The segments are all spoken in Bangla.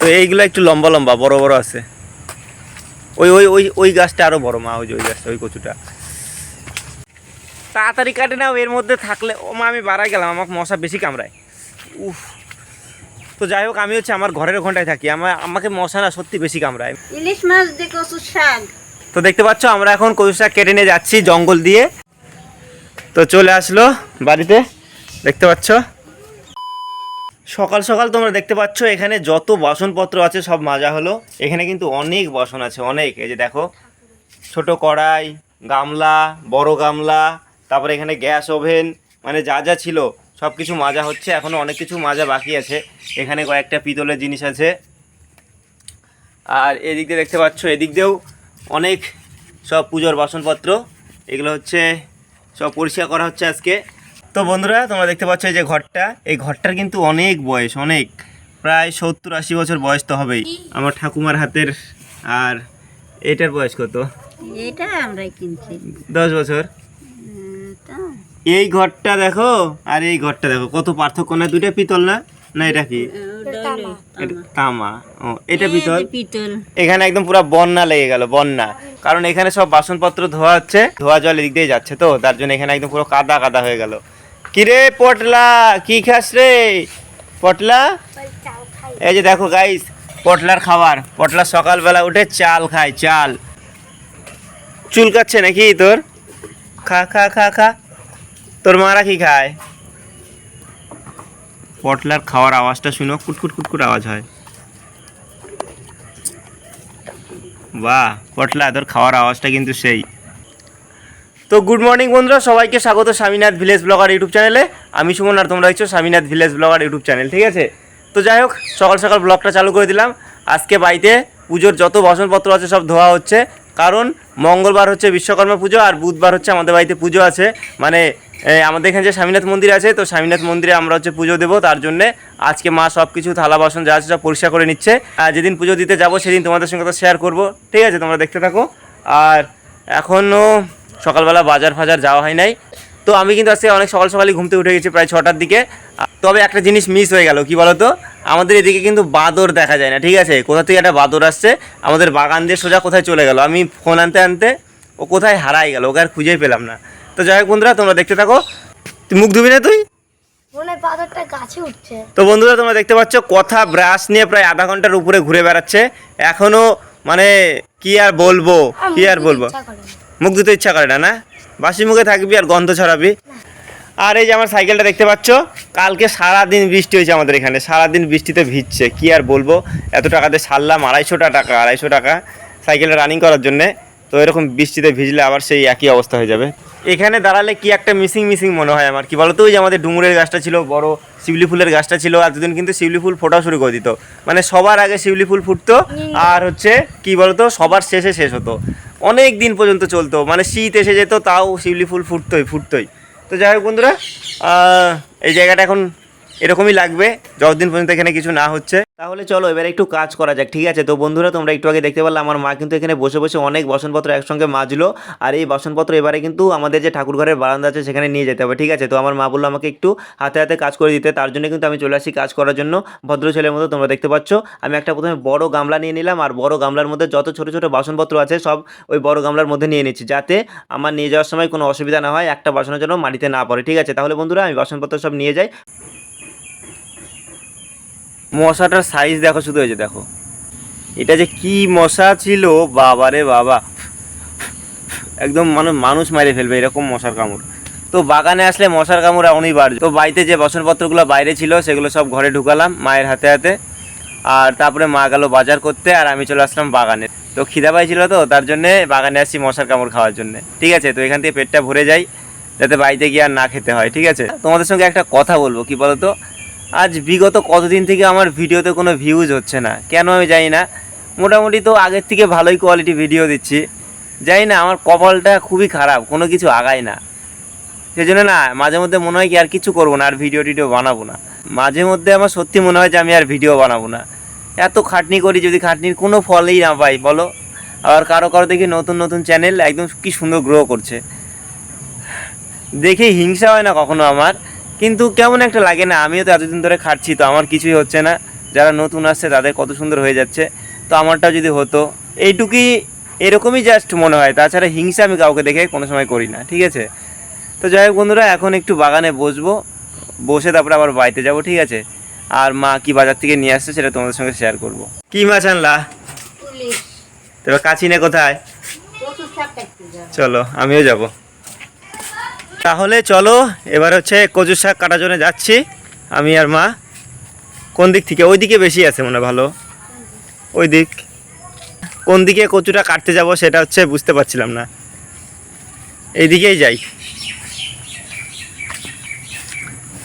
তো এইগুলো একটু লম্বা লম্বা বড় বড় আছে। ওই ওই ওই ওই গাছটা আরও বড় মা ওই যে ওই গাছটা ওই কচুটা। তাড়াতাড়ি কাটে না এর মধ্যে থাকলে ও মা আমি বাড়াই গেলাম আমাকে মশা বেশি কামড়ায়। উফ। তো যাই হোক আমি হচ্ছে আমার ঘরের ঘন্টায় থাকি আমার আমাকে মশা না সত্যি বেশি কামড়ায়। ইলিশ মাছ দিয়ে কচুর শাক। তো দেখতে পাচ্ছ আমরা এখন কচু শাক কেটে নিয়ে যাচ্ছি জঙ্গল দিয়ে। তো চলে আসলো বাড়িতে দেখতে পাচ্ছ। সকাল সকাল তোমরা দেখতে পাচ্ছ, এখানে যত বাসনপত্র আছে সব মাজা হলো। এখানে কিন্তু অনেক বাসন আছে, অনেক। এই যে দেখো, ছোট কড়াই, গামলা, বড় গামলা, তারপরে এখানে গ্যাস ওভেন মানে যা যা ছিল, সব কিছু মাজা হচ্ছে। এখনও অনেক কিছু মাজা বাকি আছে। এখানে কয়েকটা পিতলের জিনিস আছে। আর এদিক দিয়ে দেখতে পাচ্ছ, এদিক দিয়েও অনেক সব পুজোর বাসনপত্র। এগুলো হচ্ছে, সব পরিষ্কার করা হচ্ছে আজকে। তো বন্ধুরা তোমরা দেখতে পাচ্ছ এই যে ঘরটা। এই ঘরটার কিন্তু অনেক বয়স অনেক। প্রায় সত্তর আশি বছর বয়স তো হবেই। আমার ঠাকুমার হাতের আর এটার বয়স কত? এটা আমরাই কিনছি। দশ বছর। এই ঘরটা দেখো আর এই ঘরটা দেখো কত পার্থক্য। না দুইটা পিতল না? না এটা কি? তামা। তামা। ও এটা পিতল? পিতল। এখানে একদম পুরো বন্যা লেগে গেল বন্যা। কারণ এখানে সব বাসনপত্র ধোয়া হচ্ছে ধোয়া জল এদিক দিয়ে যাচ্ছে তো তার জন্য এখানে একদম পুরো কাদা কাদা হয়ে গেল। কিরে পটলা, কি খাস রে? পটলা? এই যে দেখো গাইস পটলার খাবার। পটলা সকালবেলা উঠে চাল খায়, চাল। চুলকাচ্ছে নাকি তোর? খা খা খা খা। তোর মারা কি খায়? পটলার খাওয়ার আওয়াজটা শুনো কুটকুট কুটকুট আওয়াজ হয়। বাহ, পটলা, তোর খাওয়ার আওয়াজটা কিন্তু সেই। তো গুড মর্নিং বন্ধুরা, সবাইকে স্বাগত স্বামীনাথ ভিলেজ ব্লগার ইউটিউব চ্যানেলে আমি সুমন আর তোমরা হচ্ছে Swaminath village blogger YouTube channel ঠিক আছে? তো যাই হোক, সকাল সকাল ব্লগটা চালু করে দিলাম। আজকে বাড়িতে পুজোর যত বাসনপত্র আছে সব ধোয়া হচ্ছে। কারণ মঙ্গলবার হচ্ছে বিশ্বকর্মা পুজো আর বুধবার হচ্ছে আমাদের বাড়িতে পুজো আছে। মানে আমাদের এখানে যে স্বামীনাথ মন্দির আছে, তো স্বামীনাথ মন্দিরে আমরা হচ্ছে পুজো দেবো। তার জন্যে আজকে মা সব কিছু থালা বাসন যা আছে সব পরিষ্কার করে নিচ্ছে। আর যেদিন পুজো দিতে যাব, সেদিন তোমাদের সঙ্গে তো শেয়ার করব। ঠিক আছে, তোমরা দেখতে থাকো। আর এখনও সকালবেলা বাজার ফাজার যাওয়া হয় নাই। তো আমি কিন্তু আজকে অনেক সকাল সকালই ঘুমতে উঠে গেছি প্রায় ছটার দিকে। তবে একটা জিনিস মিস হয়ে গেল কি বলতো? আমাদের এদিকে কিন্তু বাদর দেখা যায় না ঠিক আছে? কোথা থেকে একটা বাদর আসছে আমাদের বাগান দিয়ে সোজা কোথায় চলে গেল? আমি ফোন আনতে আনতে ও কোথায় হারাই গেল ওকে আর খুঁজেই পেলাম না। তো যাই হোক বন্ধুরা তোমরা দেখতে থাকো। তুই মুখ ধুবি না তুই? তো বন্ধুরা তোমরা দেখতে পাচ্ছ কথা ব্রাশ নিয়ে প্রায় আধা ঘণ্টার উপরে ঘুরে বেড়াচ্ছে। এখনও মানে কি আর বলব কি আর বলব। মুখ ধুতে ইচ্ছা করে না না? বাসি মুখে থাকবি আর গন্ধ ছড়াবি। আর এই যে আমার সাইকেলটা দেখতে পাচ্ছ কালকে সারা দিন বৃষ্টি হয়েছে আমাদের এখানে। সারা দিন বৃষ্টিতে ভিজছে। কি আর বলব এত টাকাতে সারলাম আড়াইশোটা টাকা আড়াইশো টাকা সাইকেলটা রানিং করার জন্যে। তো এরকম বৃষ্টিতে ভিজলে আবার সেই একই অবস্থা হয়ে যাবে। এখানে দাঁড়ালে কি একটা মিসিং মিসিং মনে হয় আমার। কি বলতো ওই যে আমাদের ডুমুরের গাছটা ছিল বড় শিউলি ফুলের গাছটা ছিল আর দুদিন কিন্তু শিউলি ফুল ফোটা শুরু করে দিত। মানে সবার আগে শিউলি ফুল ফুটতো আর হচ্ছে কি বলতো সবার শেষে শেষ হতো। অনেক দিন পর্যন্ত চলতো। মানে শীত এসে যেত, তাও শিউলি ফুল ফুটতোই ফুটতোই। তো যাই হোক বন্ধুরা এই জায়গাটা এখন এরকমই লাগবে, যতদিন পর্যন্ত এখানে কিছু না হচ্ছে। তাহলে চলো, এবারে একটু কাজ করা যাক, ঠিক আছে? তো বন্ধুরা, তোমরা একটু আগে দেখতে পারলে, আমার মা কিন্তু এখানে বসে বসে অনেক বাসনপত্র একসঙ্গে মাজলো, আর এই বাসনপত্র এবারে কিন্তু আমাদের যে ঠাকুর ঘরের বারান্দা আছে, সেখানে নিয়ে যেতে হবে, ঠিক আছে? তো আমার মা বলল, আমাকে একটু হাতে হাতে কাজ করে দিতে। তার জন্য কিন্তু আমি চলে আসি কাজ করার জন্য। ভদ্র ছেলের মতো তোমরা দেখতে পাচ্ছ, আমি একটা প্রথমে বড় গামলা নিয়ে নিলাম, আর বড় গামলার মধ্যে যত ছোট ছোট বাসনপত্র আছে, সব ওই বড় গামলার মধ্যে নিয়ে নিচ্ছি, যাতে আমার নিয়ে যাওয়ার সময় কোনো অসুবিধা না হয়, একটা বাসনের জন্য মাটিতে না পড়ে, ঠিক আছে? তাহলে বন্ধুরা, আমি বাসনপত্র সব নিয়ে যাই। মশাটার সাইজ দেখো, শুধু হয়েছে দেখো। এটা যে কি মশা ছিল, বাবারে বাবা। একদম মানে মানুষ মারে ফেলবে এরকম মশার কামড়। তো বাগানে আসলে মশার কামড় অনিবার্য। তো বাড়িতে যে বাসনপত্রগুলো বাইরে ছিল, সেগুলো সব ঘরে ঢুকালাম মায়ের হাতে হাতে। আর তারপরে মা গেল বাজার করতে, আর আমি চলে আসলাম বাগানে। তো খিদা পাইছিল তো, তার জন্যে বাগানে আসছি মশার কামড় খাওয়ার জন্য। ঠিক আছে, তো এখান থেকে পেটটা ভরে যাই, যাতে বাড়িতে গিয়ে আর না খেতে হয়, ঠিক আছে? তোমাদের সঙ্গে একটা কথা বলব, কি বলো তো আজ বিগত কতদিন থেকে আমার ভিডিওতে কোনো ভিউজ হচ্ছে না? কেন আমি জানি না। মোটামুটি তো আগের থেকে ভালোই কোয়ালিটি ভিডিও দিচ্ছি। জানি না, আমার কপালটা খুবই খারাপ, কোনো কিছু আগায় না। সেজন্য না, মাঝে মধ্যে মনে হয় কি আর কিছু করব না, আর ভিডিও টিডিও বানাবো না। মাঝে মধ্যে আমার সত্যি মনে হয় যে আমি আর ভিডিও বানাবো না। এত খাটনি করি, যদি খাটনির কোনো ফলই না পাই, বলো? আবার কারও কারও দেখি নতুন নতুন চ্যানেল একদম কি সুন্দর গ্রো করছে। দেখে হিংসা হয় না কখনো আমার? কিন্তু কেমন একটা লাগে না আমিও তো এতদিন ধরে খাটছি তো আমার কিছুই হচ্ছে না। যারা নতুন আসছে তাদের কত সুন্দর হয়ে যাচ্ছে। তো আমারটাও যদি হতো এইটুকুই এরকমই জাস্ট মনে হয়। তাছাড়া হিংসা আমি কাউকে দেখে কোনো সময় করি না ঠিক আছে? তো যাই হোক বন্ধুরা এখন একটু বাগানে বসবো। বসে তারপরে আবার বাড়িতে যাব ঠিক আছে? আর মা কি বাজার থেকে নিয়ে আসছে সেটা তোমাদের সঙ্গে শেয়ার করব। কি মাছ আনলা? তবে কোথায়? শাক কাটতে যাও চলো আমিও যাব। তাহলে চলো, এবার হচ্ছে কচু শাক কাটার জন্য যাচ্ছি, আমি আর মা। কোন দিক থেকে? ওই দিকে বেশি আছে মনে ভালো। ওই দিক। কোন দিকে কচুটা কাটতে যাব সেটা হচ্ছে বুঝতে পারছিলাম না। এই দিকেই যাই।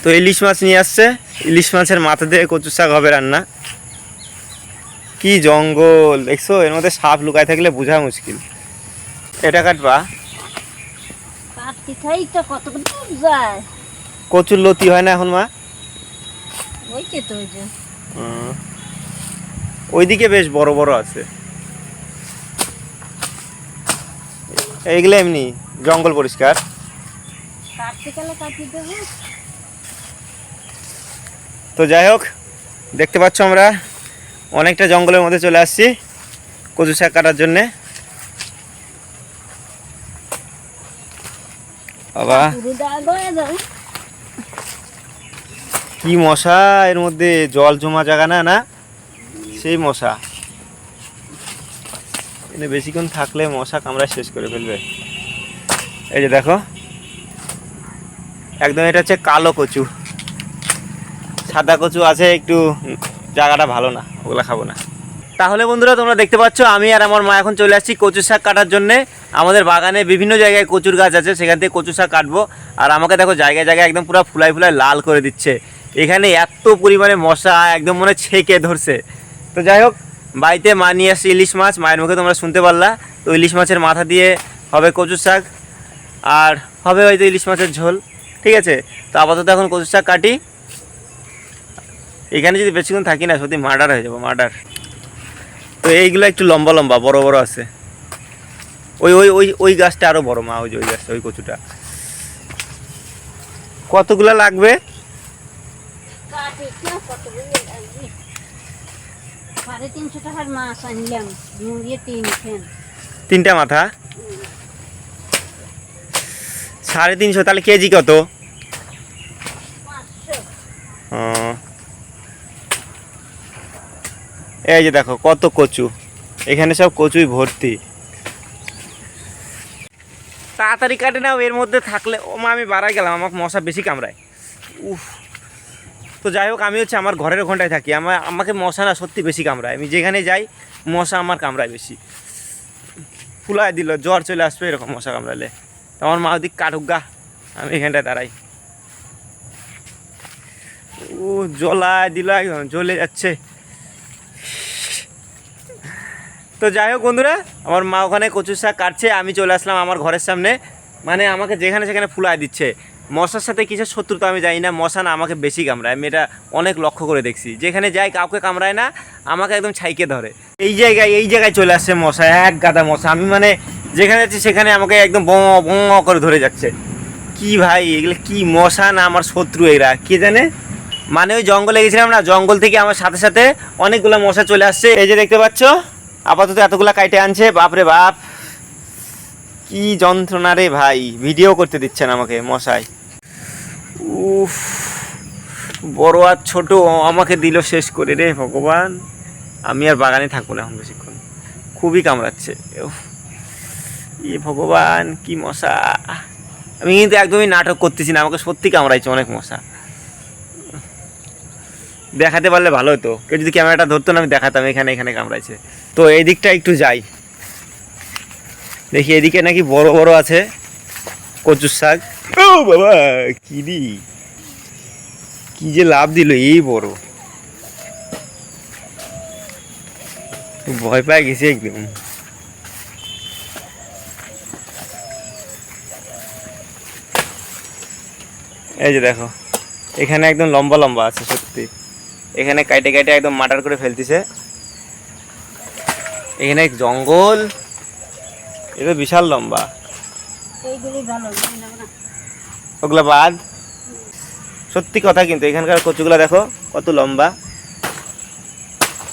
তো ইলিশ মাছ নিয়ে আসছে। ইলিশ মাছের মাথা দিয়ে কচু শাক হবে রান্না। কি জঙ্গল, দেখছ? এর মধ্যে সাপ লুকায় থাকলে বোঝা মুশকিল। এটা কাটবা। খাই তো কত যায়? কচুর লতি হয় না এখন মা? ওই যে তো ওই যে। ওইদিকে বেশ বড় বড় আছে। এইগুলো এমনি জঙ্গল পরিষ্কার। তো যাই হোক দেখতে পাচ্ছ আমরা অনেকটা জঙ্গলের মধ্যে চলে আসছি কচু শাক কাটার জন্যে। বাবা। কি মশা, এর মধ্যে জল জমা জায়গা না না? সেই মশা। এখানে বেশিক্ষণ থাকলে মশা কামড়া শেষ করে ফেলবে। এই যে দেখো। একদম এটা হচ্ছে কালো কচু। সাদা কচু আছে, একটু জায়গাটা ভালো না, ওগুলা খাব না। তাহলে বন্ধুরা তোমরা দেখতে পাচ্ছ, আমি আর আমার মা এখন চলে আসছি কচু শাক কাটার জন্যে। আমাদের বাগানে বিভিন্ন জায়গায় কচুর গাছ আছে, সেখান থেকে কচু শাক কাটবো। আর আমাকে দেখো জায়গায় জায়গায় একদম পুরো ফুলাই ফুলাই লাল করে দিচ্ছে। এখানে এত পরিমাণে মশা একদম মনে ছেঁকে ধরছে। তো যাই হোক, বাড়িতে মা নিয়ে আসছে ইলিশ মাছ, মায়ের মুখে তোমরা শুনতে পারলা। তো ইলিশ মাছের মাথা দিয়ে হবে কচু শাক, আর হবে হয়তো ইলিশ মাছের ঝোল, ঠিক আছে? তো আপাতত এখন কচু শাক কাটি। এখানে যদি বেশিক্ষণ থাকি না, সত্যি মার্ডার হয়ে যাব মার্ডার তো এইগুলো একটু লম্বা লম্বা বড় বড় আছে। ওই ওই ওই ওই গাছটা আরও বড় মা ওই যে ওই গাছটা ওই কচুটা। কতগুলো লাগবে? তিনটা মাথা? সাড়ে তিনশো তাহলে কেজি কত? ও। এই যে দেখো, কত কচু। এখানে সব কচুই ভর্তি। তাড়াতাড়ি কাটে নাও, এর মধ্যে থাকলে ও মা, আমি বাড়াই গেলাম, আমাকে মশা বেশি কামড়ায়। উফ। তো যাই হোক, আমি হচ্ছে আমার ঘরের ওখানটায় থাকি। আমার আমাকে মশা না সত্যি বেশি কামড়ায়। আমি যেখানে যাই, মশা আমার কামড়ায় বেশি। ফুলায় দিল, জ্বর চলে আসবে, এরকম মশা কামড়ালে। আমার মা ওদিক কাটুক গা, আমি এখানটায় দাঁড়াই। ও, জ্বলায় দিল, একদম জ্বলে যাচ্ছে। তো যাই হোক বন্ধুরা, আমার মা ওখানে কচু শাক কাটছে, আমি চলে আসলাম আমার ঘরের সামনে। মানে আমাকে যেখানে সেখানে ফুলায় দিচ্ছে। মশার সাথে কিসের শত্রুতা আমি জানি না, মশা না, আমাকে বেশি কামড়ায়। আমি এটা অনেক লক্ষ্য করে দেখছি। যেখানে যাই কাউকে কামড়ায় না, আমাকে একদম ছাইকে ধরে। এই জায়গায় এই জায়গায় চলে আসছে মশা, এক গাদা মশা। আমি মানে যেখানে যাচ্ছি সেখানে আমাকে একদম বঁ বঁ করে ধরে যাচ্ছে। কি ভাই, এগুলো কি মশা না আমার শত্রু এরা, কে জানে? মানে ওই জঙ্গলে গেছিলাম না, জঙ্গল থেকে আমার সাথে সাথে অনেকগুলো মশা চলে আসছে। এই যে দেখতে পাচ্ছ? আপাতত এতগুলা কাইটে আনছে, বাপরে বাপ। কি যন্ত্রণা রে ভাই, ভিডিও করতে দিচ্ছেন আমাকে, মশাই। উফ, বড় আর ছোট আমাকে দিল শেষ করে রে ভগবান। আমি আর বাগানে থাকব না এখন বেশিক্ষণ। খুবই কামড়াচ্ছে এ ভগবান, কি মশা। আমি কিন্তু একদমই নাটক করতেছি না, আমাকে সত্যি কামড়াইছে অনেক মশা। দেখাতে পারলে ভালো হতো। কেউ যদি ক্যামেরাটা ধরতো না, আমি দেখাতাম, এখানে এখানে কামড়াইছে। তো এই দিকটা একটু যাই। দেখি এদিকে নাকি বড় বড় আছে কচুর শাক। ও বাবা, কি দি? কি যে লাভ দিল এই বড়। ভয় পাই গেছি একদম। এই যে দেখো, এখানে একদম লম্বা লম্বা আছে সত্যি। এখানে কাইটে কাইটে একদম মাটার করে ফেলতেছে। এখানে জঙ্গল। এটা বিশাল লম্বা। ওগুলো বাদ। সত্যি কথা কিন্তু এখানকার কচুগুলা দেখো কত লম্বা।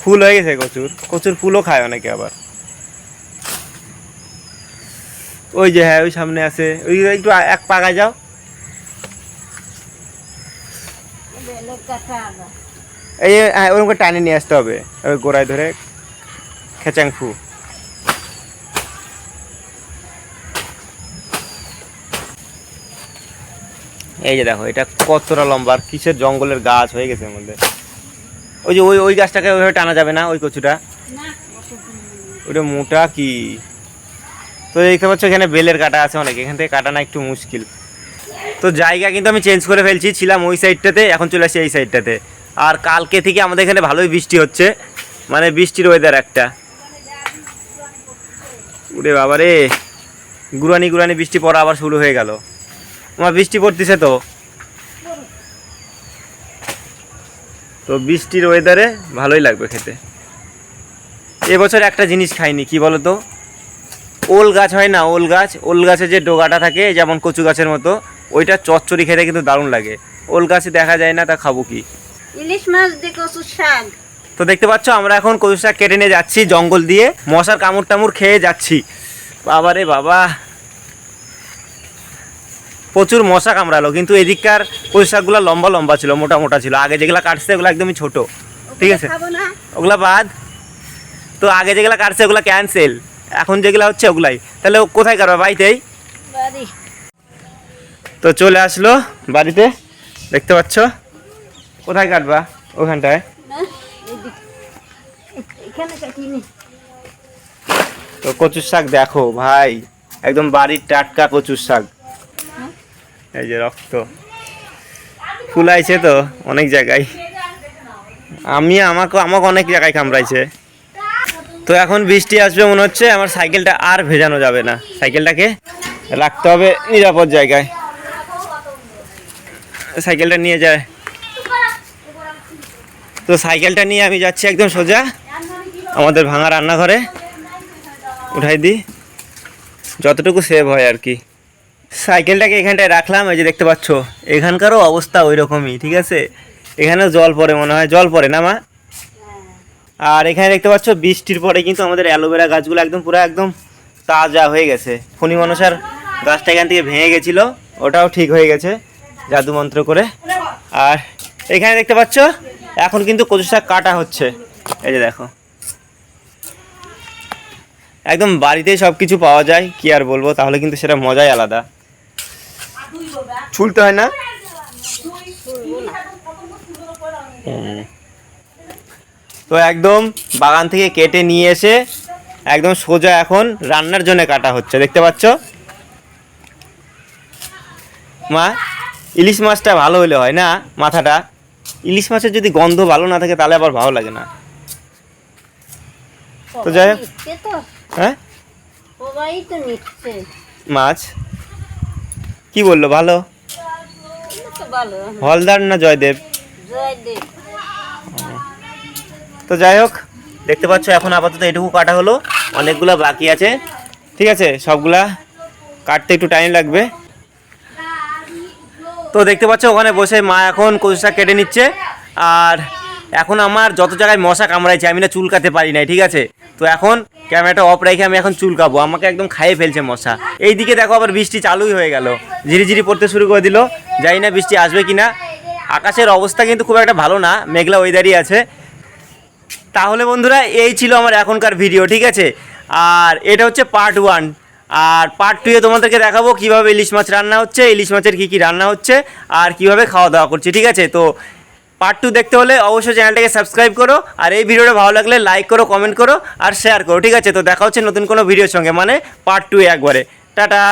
ফুল হয়ে গেছে কচুর। কচুর ফুলও খায় অনেকে আবার। ওই যে হ্যাঁ ওই সামনে আছে। ওই একটু এক পাকা যাও। এই হ্যাঁ ওরকম করে টানে নিয়ে আসতে হবে। ওই গোড়ায় ধরে খেচাং ফু। এই যে দেখো এটা কতটা লম্বা আর কিসের জঙ্গলের গাছ হয়ে গেছে এর মধ্যে। ওই যে ওই ওই গাছটাকে ওইভাবে টানা যাবে না ওই কচুটা? ওটা মোটা কি? তো দেখতে পাচ্ছ এখানে বেলের কাটা আছে অনেক এখান থেকে কাটা না একটু মুশকিল। তো জায়গা কিন্তু আমি চেঞ্জ করে ফেলছি ছিলাম ওই সাইডটাতে এখন চলে আসি এই সাইডটাতে আর কালকে থেকে আমাদের এখানে ভালোই বৃষ্টি হচ্ছে। মানে বৃষ্টির ওয়েদার একটা। উরে বাবা রে। গুরানি গুরানি বৃষ্টি পড়া আবার শুরু হয়ে গেল। আমার বৃষ্টি পড়তেছে তো। তো বৃষ্টির ওয়েদারে ভালোই লাগবে খেতে। এবছর একটা জিনিস খাইনি, কি বলো তো ওল গাছ হয় না, ওল গাছ? ওল গাছে যে ডোগাটা থাকে, যেমন কচু গাছের মতো, ওইটা চচ্চড়ি খেতে কিন্তু দারুণ লাগে। ওল গাছে দেখা যায় না, তা খাব কি? ইলিশ মাছ দিয়ে কচুর শাক তো দেখতে পাচ্ছ আমরা এখন কচু শাক কেটে নিয়ে যাচ্ছি জঙ্গল দিয়ে। মশার কামড় টামড় খেয়ে যাচ্ছি। বাবা রে বাবা। প্রচুর মশা কামড়ালো কিন্তু এদিককার কচু শাকগুলো লম্বা লম্বা ছিল মোটা মোটা ছিল। আগে যেগুলো কাটছে ওগুলো একদমই ছোট। ঠিক আছে? ওগুলা বাদ। তো আগে যেগুলো কাটছে ওগুলো ক্যান্সেল এখন যেগুলো হচ্ছে ওগুলাই। তাহলে ও কোথায় কাটবে? বাড়িতেই? তো চলে আসলো বাড়িতে। দেখতে পাচ্ছ? কোথায় কাটবা? ওখানটায়? তো কচুর শাক দেখো ভাই একদম বাড়ির টাটকা কচুর শাক। এই যে রক্ত। ফুলাইছে তো অনেক জায়গায়। আমি আমাকে আমাকে অনেক জায়গায় কামড়াইছে। তো এখন বৃষ্টি আসবে মনে হচ্ছে আমার সাইকেলটা আর ভেজানো যাবে না। সাইকেলটাকে রাখতে হবে নিরাপদ জায়গায়। সাইকেলটা নিয়ে যায়। তো সাইকেলটা নিয়ে আমি যাচ্ছি একদম সোজা। আমাদের ভাঙা রান্নাঘরে। উঠাই দিই। যতটুকু সেভ হয় আর কি। সাইকেলটাকে এখানটায় রাখলাম, এই যে দেখতে পাচ্ছ, এখানকারও অবস্থা ওই রকমই ঠিক আছে? এখানেও জল পড়ে মনে হয়। জল পড়ে না, মা? আর এখানে দেখতে পাচ্ছ, বৃষ্টির পরে কিন্তু আমাদের অ্যালোভেরা গাছগুলো একদম পুরো একদম তাজা হয়ে গেছে। ফণি মনসার গাছটা এখান থেকে ভেঙে গেছিল, ওটাও ঠিক হয়ে গেছে জাদু মন্ত্র করে। আর এখানে দেখতে পাচ্ছ এখন কিন্তু কচু শাক কাটা হচ্ছে। এই যে দেখো। একদম বাড়িতেই সব কিছু পাওয়া যায়, কি আর বলব? তাহলে কিন্তু সেটা মজাই আলাদা। ছুলতে হয় না। তো একদম বাগান থেকে কেটে নিয়ে এসে একদম সোজা এখন রান্নার জন্য কাটা হচ্ছে। দেখতে পাচ্ছ? মা, ইলিশ মাছটা ভালো হলে হয় না মাথাটা? ইলিশ মাছের যদি গন্ধ ভালো না থাকে তাহলে আবার ভালো লাগে না। তো যাই হোক। হ্যাঁ? মাছ? কি বলল ভালো? হলদার না জয়দেব? তো যাই হোক দেখতে পাচ্ছ এখন আপাতত এটুকু কাটা হলো। অনেকগুলো বাকি আছে। ঠিক আছে সবগুলা কাটতে একটু টাইম লাগবে। তো দেখতে পাচ্ছ, ওখানে বসে মা এখন কচু শাক কেটে নিচ্ছে। আর এখন আমার যত জায়গায় মশা কামড়াইছে, আমি না চুলকাতে পারি নাই, ঠিক আছে? তো এখন ক্যামেরাটা অফ রেখে আমি এখন চুলকাবো আমাকে একদম খাইয়ে ফেলছে মশা। এই দিকে দেখো আবার বৃষ্টি চালুই হয়ে গেল। ঝিরিঝিরি পড়তে শুরু করে দিল। জানি না বৃষ্টি আসবে কি না আকাশের অবস্থা কিন্তু খুব একটা ভালো না, মেঘলা ওয়েদারই আছে। তাহলে বন্ধুরা, এই ছিল আমার এখনকার ভিডিও ঠিক আছে? আর এটা হচ্ছে পার্ট ওয়ান আর পার্ট টুয়ে তোমাদেরকে দেখাবো কীভাবে ইলিশ মাছ রান্না হচ্ছে, ইলিশ মাছের কী কী রান্না হচ্ছে, আর কীভাবে খাওয়া দাওয়া করছে, ঠিক আছে? তো পার্ট টু দেখতে হলে অবশ্যই চ্যানেলটাকে সাবস্ক্রাইব করো, আর এই ভিডিওটা ভালো লাগলে লাইক করো কমেন্ট করো, আর শেয়ার করো, ঠিক আছে? তো দেখা হচ্ছে নতুন কোনো ভিডিওর সঙ্গে মানে পার্ট টু একবারে। টাটা!